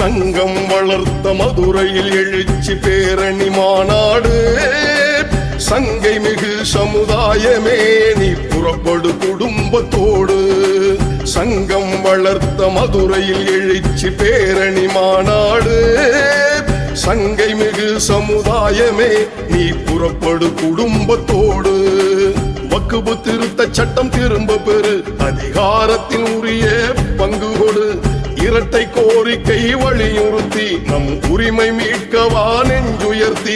சங்கம் வளர்த்த மதுரையில் எழுச்சி பேரணி மாநாடு. சங்கை மிகு சமுதாயமே நீ புறப்படு குடும்பத்தோடு. சங்கம் வளர்த்த மதுரையில் எழுச்சி பேரணி மாநாடு. சங்கை மிகு சமுதாயமே நீ புறப்படு குடும்பத்தோடு. வக்குபு திருத்த சட்டம் திரும்ப பெறு அதிகாரத்தின் உரிய பங்கு கொடு. இரட்டை கோரிக்கை வலியுறுத்தி நம் உரிமை மீட்கவா நெஞ்சுயர்த்தி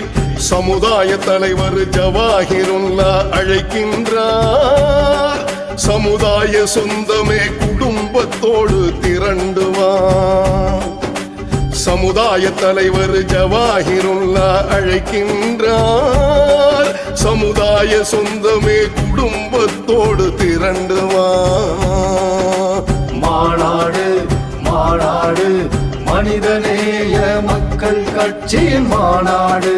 சமுதாய தலைவர் ஜவாஹிருல்லா அழைக்கின்றார். சமுதாய சொந்தமே குடும்பத்தோடு திரண்டுவார் சமுதாய தலைவர் ஜவாஹிருல்லா அழைக்கின்றார். சமுதாய சொந்தமே குடும்பத்தோடு திரண்டு மாநாடு மனிதநேய மக்கள் கட்சியின் மாநாடு.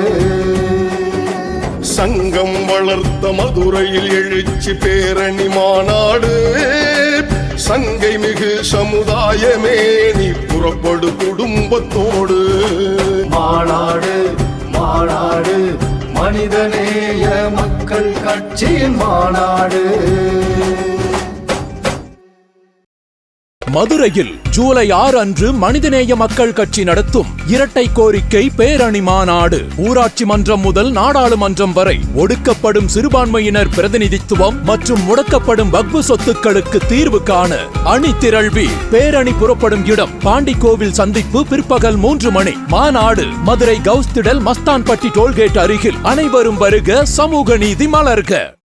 சங்கம் வளர்த்த மதுரையில் எழுச்சி பேரணி மாநாடு. சங்கை மிகு சமுதாயமே நீ புறப்படு குடும்பத்தோடு. மாநாடு மாநாடு மனிதநேய மக்கள் கட்சியின் மாநாடு. மதுரையில் ஜூலை ஆறு அன்று மனிதநேய மக்கள் கட்சி நடத்தும் இரட்டை கோரிக்கை பேரணி மாநாடு. ஊராட்சி மன்றம் முதல் நாடாளுமன்றம் வரை ஒடுக்கப்படும் சிறுபான்மையினர் பிரதிநிதித்துவம் மற்றும் முடக்கப்படும் வக்பு சொத்துக்களுக்கு தீர்வு காண அணி திரள்வி. பேரணி புறப்படும் இடம் பாண்டிக்கோவில் சந்திப்பு பிற்பகல் மூன்று மணி. மாநாடு மதுரை கவுஸ்திடல் மஸ்தான்பட்டி டோல்கேட் அருகில். அனைவரும் வருக சமூக நீதி மலர்க.